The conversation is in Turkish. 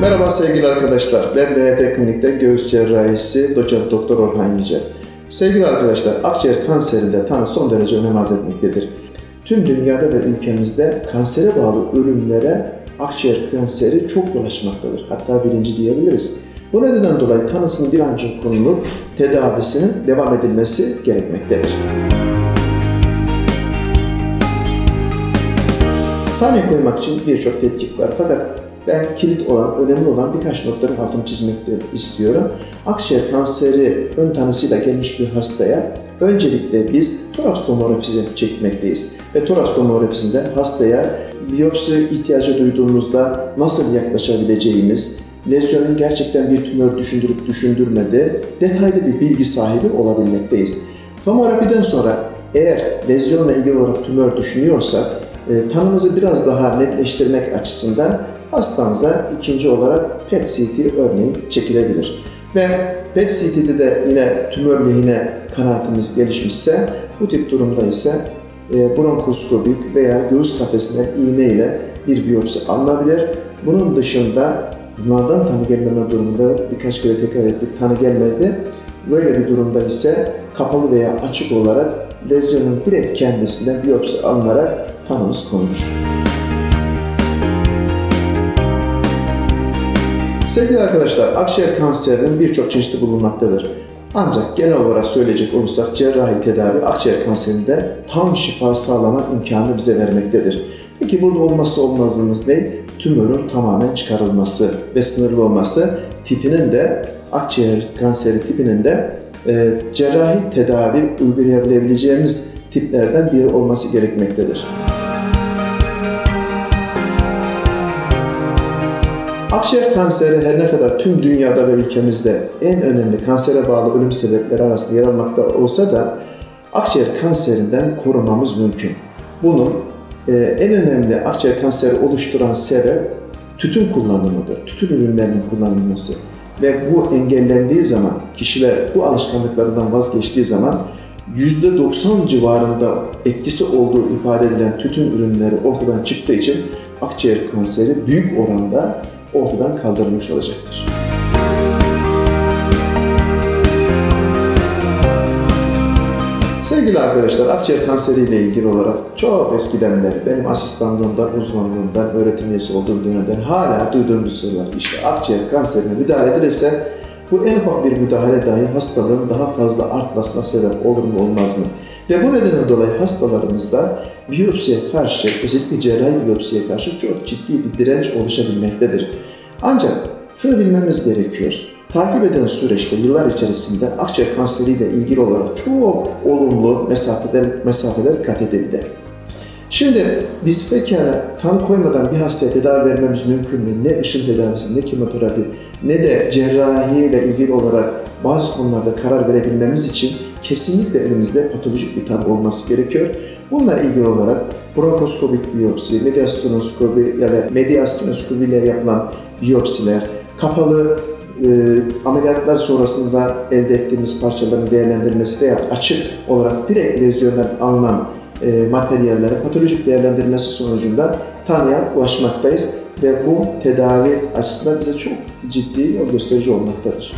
Merhaba sevgili arkadaşlar. Ben DHT Klinik'te göğüs cerrahisi doçent doktor Orhan Yüce. Sevgili arkadaşlar, akciğer kanserinde tanı son derece önem arz etmektedir. Tüm dünyada ve ülkemizde kansere bağlı ölümlere akciğer kanseri çok ulaşmaktadır. Hatta birinci diyebiliriz. Bu nedenden dolayı tanısının bir an önce konulup tedavisinin devam edilmesi gerekmektedir. Tanı koymak için birçok tetkik var fakat ben kilit olan, önemli olan birkaç noktanın altını çizmek de istiyorum. Akciğer kanseri ön tanısıyla gelmiş bir hastaya öncelikle biz toraks tomografisi çekmekteyiz. Ve toraks tomografisinde hastaya biyopsi ihtiyacı duyduğumuzda nasıl yaklaşabileceğimiz, lezyonun gerçekten bir tümör düşündürüp düşündürmediği detaylı bir bilgi sahibi olabilmekteyiz. Tomografiden sonra eğer lezyonla ilgili olarak tümör düşünüyorsak e, tanımızı biraz daha netleştirmek açısından hastamıza ikinci olarak PET-CT örneği çekilebilir. Ve PET-CT'de de yine tümör lehine kanaatimiz gelişmişse bu tip durumda ise e, bronkoskopik veya göğüs kafesine iğne ile bir biyopsi alınabilir. Bunun dışında bunlardan tanı gelmeme durumunda birkaç kere tekrar ettik tanı gelmedi. Böyle bir durumda ise kapalı veya açık olarak lezyonun direkt kendisinden biyopsi alınarak tanımız konulur. Sevgili arkadaşlar, akciğer kanserinin birçok çeşidi bulunmaktadır. Ancak genel olarak söyleyecek olursak cerrahi tedavi akciğer kanserinde tam şifa sağlama imkanı bize vermektedir. Peki burada olmazsa olmazımız ne? Tümörün tamamen çıkarılması ve sınırlı olması, tipinin de akciğer kanseri tipinin de e, cerrahi tedavi uygulayabileceğimiz tiplerden biri olması gerekmektedir. Akciğer kanseri her ne kadar tüm dünyada ve ülkemizde en önemli kansere bağlı ölüm sebepleri arasında yer almakta olsa da akciğer kanserinden korunmamız mümkün. Bunun e, en önemli akciğer kanseri oluşturan sebep tütün kullanımıdır. Tütün ürünlerinin kullanılması. Ve bu engellendiği zaman, kişiler bu alışkanlıklarından vazgeçtiği zaman %90 civarında etkisi olduğu ifade edilen tütün ürünleri ortadan çıktığı için akciğer kanseri büyük oranda ortadan kaldırılmış olacaktır. Sevgili arkadaşlar, akciğer kanseriyle ilgili olarak çok eskiden beri benim asistanlığımdan, uzmanlığımdan, öğretim üyesi olduğum dönemden hala duyduğum bir soru var. İşte akciğer kanserine müdahale edilirse bu en ufak bir müdahale dahi hastalığın daha fazla artmasına sebep olur mu olmaz mı? Ve bu nedenden dolayı hastalarımızda biyopsiye karşı, özellikle cerrahi biyopsiye karşı çok ciddi bir direnç oluşabilmektedir. Ancak şunu bilmemiz gerekiyor. Takip eden süreçte yıllar içerisinde akciğer kanseriyle ilgili olarak çok olumlu mesafeler, mesafeler kat edildi. Şimdi biz pekala tam koymadan bir hastaya tedavi vermemiz mümkün mü? Ne ışın tedavisi, ne kemoterapi, ne de cerrahi ile ilgili olarak bazı konularda karar verebilmemiz için kesinlikle elimizde patolojik bir tanı olması gerekiyor. Bununla ilgili olarak bronkoskopik biyopsi, mediastronoskopi ya da mediastronoskopi ile yapılan biyopsiler, kapalı e, ameliyatlar sonrasında elde ettiğimiz parçaların değerlendirilmesi veya açık olarak direkt lezyondan alınan e, materyallerin patolojik değerlendirilmesi sonucunda tanıya ulaşmaktayız ve bu tedavi açısından bize çok ciddi yol gösterici olmaktadır.